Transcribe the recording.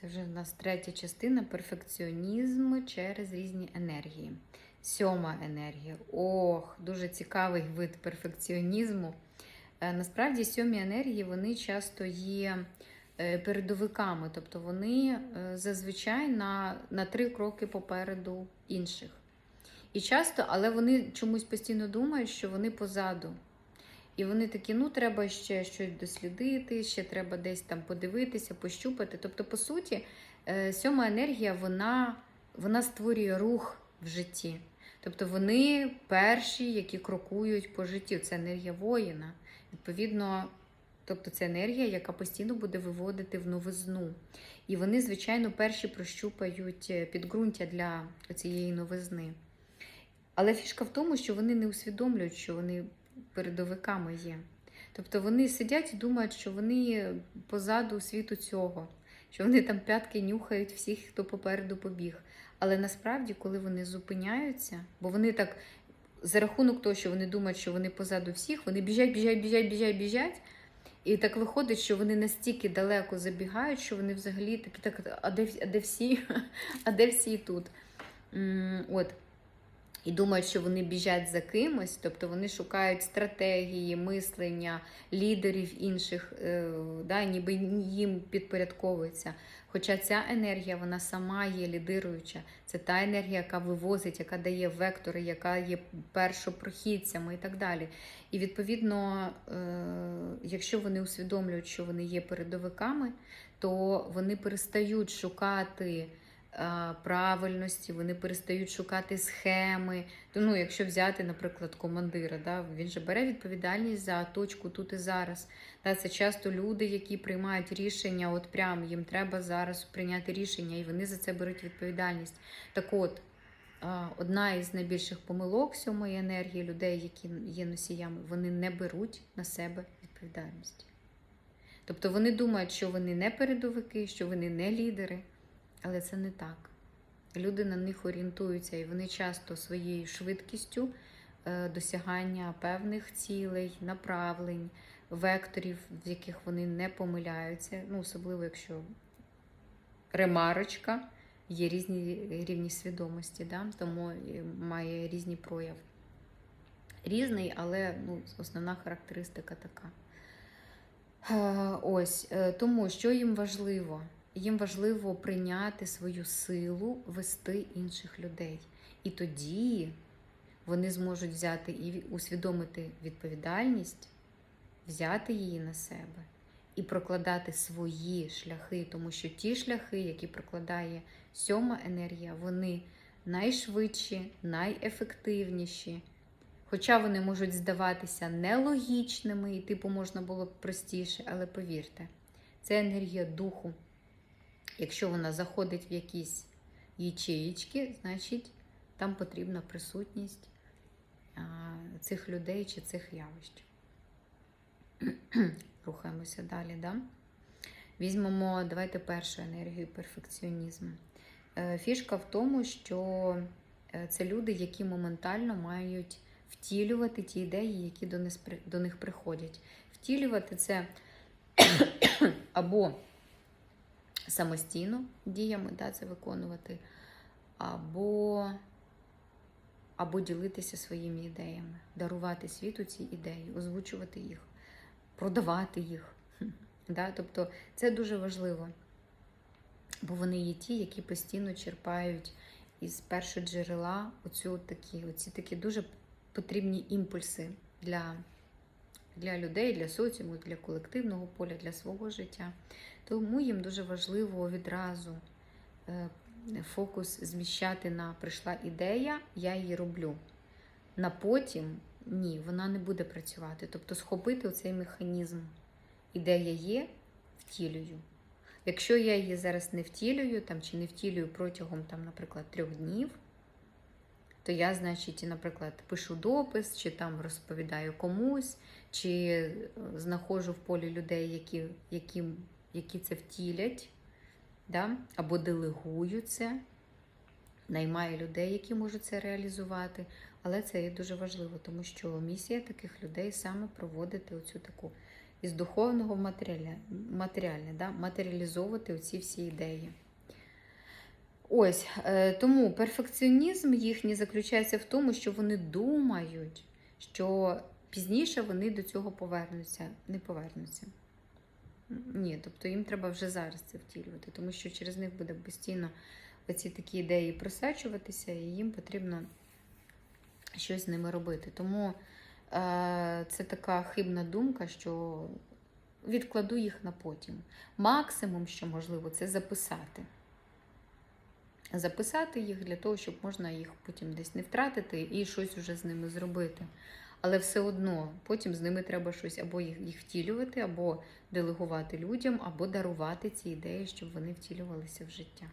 Це вже в нас третя частина перфекціонізм через різні енергії. Сьома енергія. Ох, дуже цікавий вид перфекціонізму. Е, Насправді сьомі енергії вони часто є е, передовиками, тобто вони е, зазвичай на, на три кроки попереду інших. І часто, але вони чомусь постійно думають, що вони позаду. І вони такі, ну треба ще щось дослідити, ще треба десь там подивитися, пощупати. Тобто, по суті, е, сьома енергія вона, вона створює рух в житті. Тобто вони перші, які крокують по життю. Це енергія воїна. Відповідно, тобто це енергія, яка постійно буде виводити в новизну. І вони, звичайно, перші прощупають е, підґрунтя для цієї новизни. Але фішка в тому, що вони не усвідомлюють, що вони передовиками є. Тобто вони сидять і думають, що вони позаду світу цього, що вони там п'ятки нюхають всіх, хто попереду побіг. Але насправді, коли вони зупиняються, бо вони так за рахунок того, що вони думають, що вони позаду всіх, вони біжать, біжать, біжать, біжать, біжать. І так виходить, що вони настільки далеко забігають, що вони взагалі такі, так, а де, а де всі? А де всі тут? От. І думають, що вони біжать за кимось, тобто вони шукають стратегії, мислення, лідерів інших, е, да, ніби їм підпорядковується. Хоча ця енергія, вона сама є лідируюча. Це та енергія, яка вивозить, яка дає вектори, яка є першопрохідцями і так далі. І відповідно, е, якщо вони усвідомлюють, що вони є передовиками, то вони перестають шукати правильності, вони перестають шукати схеми. Ну, якщо взяти, наприклад, командира, да, він же бере відповідальність за точку тут і зараз. Да, це часто люди, які приймають рішення, от прям їм треба зараз прийняти рішення, і вони за це беруть відповідальність. Так от, одна із найбільших помилок сьомої енергії людей, які є носіями, вони не беруть на себе відповідальність. Тобто вони думають, що вони не передовики, що вони не лідери, але це не так. Люди на них орієнтуються, і вони часто своєю швидкістю е, досягання певних цілей, направлень, векторів, в яких вони не помиляються, ну, особливо якщо ремарочка, є різні рівні свідомості, да? тому має різні прояви. Різний, але ну, основна характеристика така. Е, Ось е, тому, що їм важливо? Їм важливо прийняти свою силу, вести інших людей. І тоді вони зможуть взяти і усвідомити відповідальність, взяти її на себе і прокладати свої шляхи, тому що ті шляхи, які прокладає сьома енергія, вони найшвидші, найефективніші. Хоча вони можуть здаватися нелогічними, і типу можна було б простіше, але повірте, це енергія духу. Якщо вона заходить в якісь ячеїчки, значить там потрібна присутність цих людей чи цих явищ. Рухаємося далі. Да? Візьмемо, давайте першу енергію перфекціонізму. Е, Фішка в тому, що е, це люди, які моментально мають втілювати ті ідеї, які до них приходять. Втілювати це або самостійно діями да, це виконувати, або, або ділитися своїми ідеями, дарувати світу ці ідеї, озвучувати їх, продавати їх. Да? Тобто це дуже важливо, бо вони є ті, які постійно черпають із першого джерела оцю такі, оці такі дуже потрібні імпульси для, для людей, для соціуму, для колективного поля, для свого життя. Тому їм дуже важливо відразу е, фокус зміщати на прийшла ідея, я її роблю. На потім ні, вона не буде працювати. Тобто схопити оцей механізм. Ідея є, втілюю. Якщо я її зараз не втілюю там, чи не втілюю протягом, там, наприклад, трьох днів, то я, значить, наприклад, пишу допис, чи там розповідаю комусь, чи знаходжу в полі людей, які, які, які це втілять, да? або делегую це, наймаю людей, які можуть це реалізувати. Але це є дуже важливо, тому що місія таких людей саме проводити оцю таку із духовного в матеріальне да? матеріалізовувати оці всі ідеї. Ось е, тому перфекціонізм їхній заключається в тому, що вони думають, що пізніше вони до цього повернуться, не повернуться. Ні, тобто їм треба вже зараз це втілювати, тому що через них буде постійно оці такі ідеї просачуватися, і їм потрібно щось з ними робити. Тому е, це така хибна думка, що відкладу їх на потім. Максимум, що можливо, це записати. Записати їх для того, щоб можна їх потім десь не втратити і щось вже з ними зробити. Але все одно потім з ними треба щось або їх, їх втілювати, або делегувати людям, або дарувати ці ідеї, щоб вони втілювалися в життя.